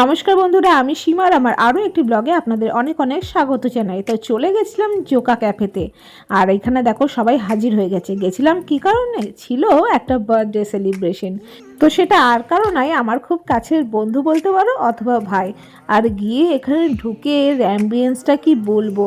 নমস্কার বন্ধুরা, আমি সীমার আমার আরও একটি ব্লগে আপনাদের অনেক অনেক স্বাগত জানাই। তো চলে গেছিলাম জোকা ক্যাফেতে। আর এখানে দেখো সবাই হাজির হয়ে গেছে। গেছিলাম কি কারণে? ছিল একটা বার্থডে সেলিব্রেশন তো সেটা আর কারও নয়, আমার খুব কাছের বন্ধু বলতে পারো অথবা ভাই। আর গিয়ে এখানে ঢুকে এর অ্যাম্বিয়েন্সটা কি বলব?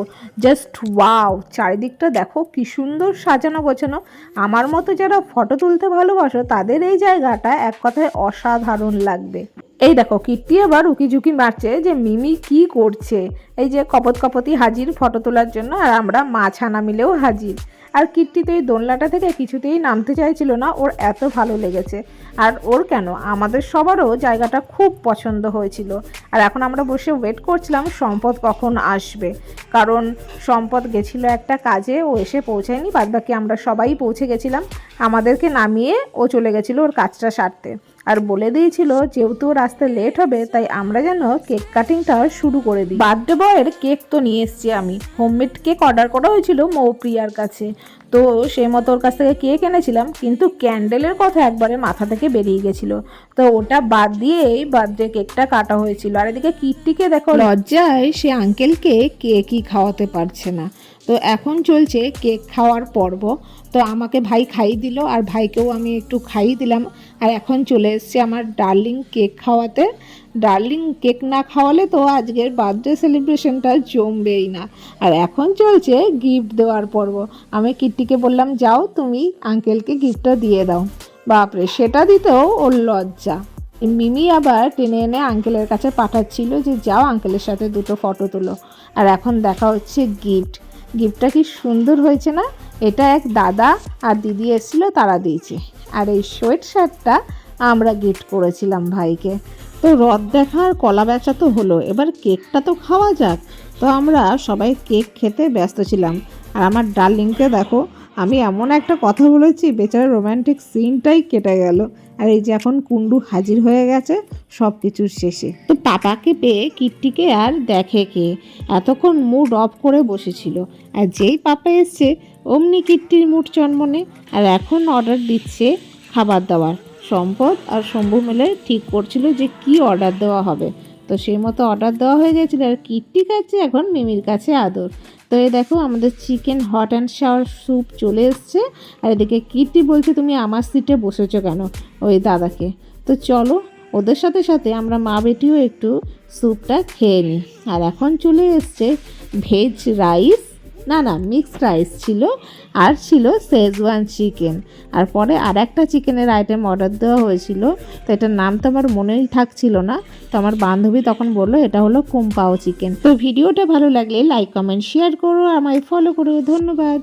জাস্ট ওয়াও চারিদিকটা দেখো কি সুন্দর সাজানো গোছানো। আমার মতো যারা ফটো তুলতে ভালোবাসো, তাদের এই জায়গাটা এক কথায় অসাধারণ লাগবে। এই দেখো, কীর্তি আবার উকি ঝুঁকি মারছে যে, মিমি কি করছে? এই যে কপত কপতি হাজির ফটো তোলার জন্য আর আমরা মাছ আনা মিলেও হাজির। আর কীর্তি তো এই দোলনাটা থেকে কিছুতেই নামতে চাইছিল না, ওর এত ভালো লেগেছে। আর ওর কেন? আমাদের সবারও জায়গাটা খুব পছন্দ হয়েছিল। আর এখন আমরা বসে ওয়েট করছিলাম সম্পদ কখন আসবে। কারণ সম্পদ গেছিল একটা কাজে, ও এসে পৌঁছায়নি, বাদবাকি আমরা সবাই পৌঁছে গেছিলাম। আমাদেরকে নামিয়ে ও চলে গেছিল ওর কাজটা সারতে। আর বলে দিয়েছিল যেহেতু ওর আসতে লেট হবে, তাই আমরা যেন কেক কাটিংটা শুরু করে দিই। বার্থডে বয়ের কেক তো নিয়ে এসেছি আমি। হোমমেড কেক অর্ডার করা হয়েছিল মৌপ্রিয়ার কাছে। তো সেই মতো ওর কাছ থেকে কেক এনেছিলাম, কিন্তু ক্যান্ডেলের কথা একবারে মাথা থেকে বেরিয়ে গেছিল। তো ওটা বাদ দিয়েই বার্থডে কেকটা কাটা হয়েছিল। আর এদিকে কিটটিকে দেখো, লজ্জায় সে আঙ্কেলকে কেকই খাওয়াতে পারছে না। তো এখন চলছে কেক খাওয়ার পর্ব। তো আমাকে ভাই খাইয়ে দিল, আর ভাইকেও আমি একটু খাইয়ে দিলাম। আর এখন চলে এসছে আমার ডার্লিং কেক খাওয়াতে। ডার্লিং কেক না খাওয়ালে তো আজকের বার্থডে সেলিব্রেশনটা জমবেই না। আর এখন চলছে গিফট দেওয়ার পর্ব। আমি কিট্টিকে বললাম, যাও তুমি আঙ্কেলকে গিফটটা দিয়ে দাও। বাপরে, সেটা দিতেও ওর লজ্জা। মিমি আবার টেনে এনে আঙ্কেলের কাছে পাঠাচ্ছিল যে, যাও আঙ্কেলের সাথে দুটো ফটো তোলো। আর এখন দেখা হচ্ছে গিফট। গিফটটা কি সুন্দর হয়েছে না? এটা এক দাদা আর দিদি এসেছিল, তারা দিয়েছে। আর এই সোয়েট শার্টটা আমরা গিফট করেছিলাম ভাইকে। তো রথ দেখা আর কলা বেচা তো হলো, এবার কেকটা তো খাওয়া যাক। তো আমরা সবাই কেক খেতে ব্যস্ত ছিলাম। আর আমার ডার্লিংকে দেখো আমি এমন একটা কথা বলেছি, বেচারা রোম্যান্টিক সিনটাই কেটে গেল। আর এই যে এখন কুন্ডু হাজির হয়ে গেছে সব কিছুর শেষে। তো পাপাকে পেয়ে কিট্টিকে আর দেখে কে? এতক্ষণ মুড অফ করে বসেছিল। আর যেই পাপা এসছে, অমনি কিট্টির মুড চন্মনে। আর এখন অর্ডার দিচ্ছে খাবার দাবার সম্পদ আর শম্ভু মিলে ঠিক করছিল যে কি অর্ডার দেওয়া হবে। তো সেই মতো অর্ডার দেওয়া হয়ে গেছিল আর কিট্টি কাছে এখন মিমির কাছে আদর। তো এই দেখো আমাদের chicken hot and sour soup চলে এসছে। আর এদিকে কিটটি বলছে, তুমি আমার সিটে বসেছো কেন ওই দাদাকে? তো চলো, ওদের সাথে সাথে আমরা মা বেটিও একটু স্যুপটা খেয়ে নিই। আর এখন চলে এসছে ভেজ রাইস না না মিক্সড রাইস ছিল আর ছিল শেজওয়ান চিকেন আর পরে আর একটা চিকেনের আইটেম অর্ডার দেওয়া হয়েছিল, তো এটার নাম তো আমার মনেই থাকছিল না। তো আমার বান্ধবী তখন বলল, এটা হলো কুম্পাও চিকেন তো ভিডিওটা ভালো লাগলে লাইক কমেন্ট শেয়ার করো, আমায় ফলো করো। ধন্যবাদ।